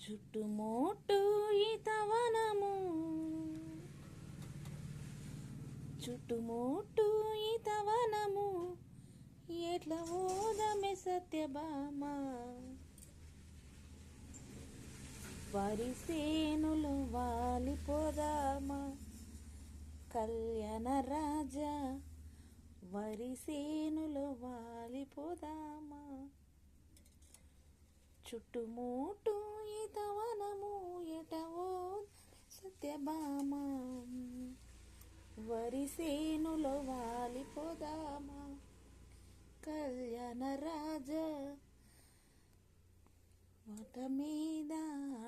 చుట్టుముట్టు ఈతవనము చుట్టుమోటు ఈతవనము ఎట్ల ఓదమే సత్యభామ. వరి సేనులు వాలిపోదామా. కళ్యాణ రాజా వరి సేనులు వాలిపోదామా. చుట్టుముట్టు ఈతవనము ఎటవో సత్యభామ. వరిసేనులో వాలిపోదామా. కళ్యాణ రాజా మాట మీద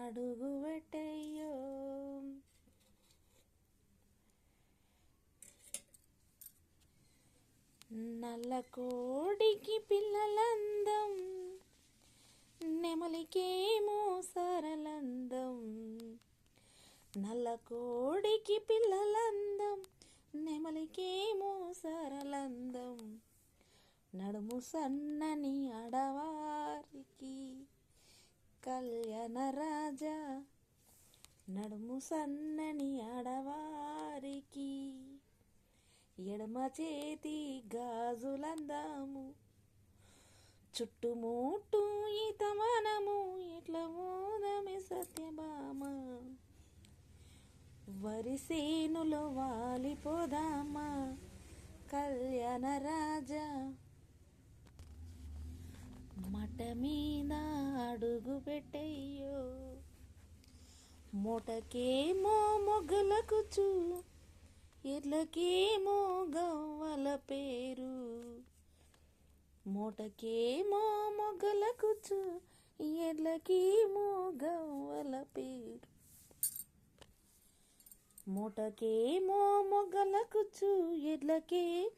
అడుగు పెట్టయ్యో. నల్ల కోడికి పిల్లలందం నెమలికే సరలందం నల్ల కోడికి పిల్లలందం నెమలికేమో సరళందం నడుము సన్నని అడవారికి కళ్యాణ రాజా. నడుము సన్నని అడవారికి ఎడమ చేతి గాజులందాము. చుట్టుముట్టు ఈతవనము ఎట్ల మోదమే సత్యభామ వరి సేనులో వాలిపోదామా? కళ్యాణ రాజా మట మీద అడుగు పెట్టయ్యో. మొటకేమో మొగ్గలకు చూ ఎడ్లకేమో గవ్వల పేరు. మొటకేమో మొగ్గలకు చూ ఎడ్లకేమో గవ్వల పేరు. మూటకేమో మొగ్గలకు చూ ఎడ్లకే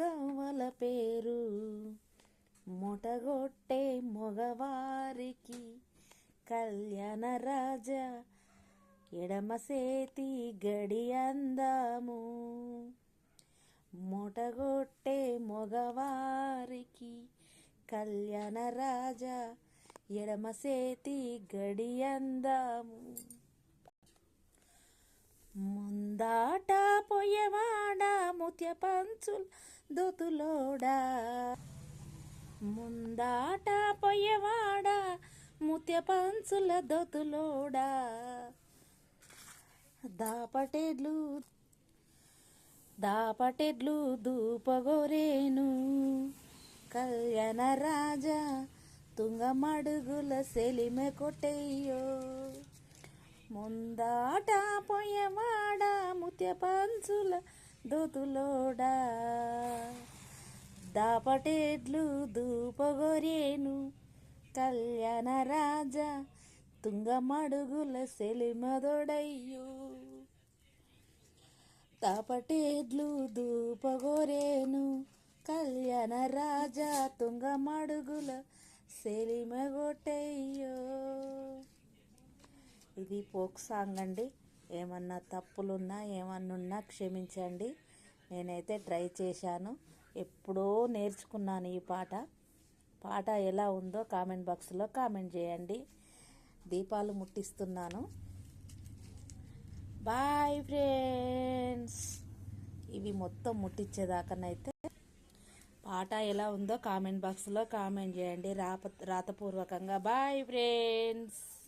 గవ్వల పేరు. మొటగొట్టే మొగవారికి కళ్యాణ రాజా ఎడమ సేతి గడి అందాము. మొటగొట్టే మొగవారికి కళ్యాణ రాజా ఎడమ సేతి గడి అందాము. ముందాట పొయ్యవాడ ముత్య పంచుల్ దొతులోడా? ముందాట పొయ్యవాడ ముత్య పంచుల దొతులోడా? దాపటెడ్లు దాపటెడ్లు దూపగోరేను. కళ్యాణ రాజా తుంగమడుగుల సెలిమె కొట్టయ్యో. ముందాట పొయ్యవాడ ముత్య పంచుల దొతులోడా? దాపటేడ్లు దూపగొరేను కళ్యాణ రాజా తుంగమడుగుల సెలిమదొడయ్యు. తాపటేడ్లు దూపగొరేను కళ్యాణ రాజా తుంగమడుగుల సెలిమగొట్టయ్యో. ఇది ఫోక్ సాంగ్ అండి. ఏమన్నా తప్పులున్నా ఏమన్నా ఉన్నా క్షమించండి. నేనైతే ట్రై చేశాను. ఎప్పుడో నేర్చుకున్నాను ఈ పాట. పాట ఎలా ఉందో కామెంట్ బాక్స్లో కామెంట్ చేయండి. దీపాలు ముట్టిస్తున్నాను. Bye friends. ఇవి మొత్తం ముట్టించేదాకానైతే పాట ఎలా ఉందో కామెంట్ బాక్స్లో కామెంట్ చేయండి. రాప రాతపూర్వకంగా. Bye friends.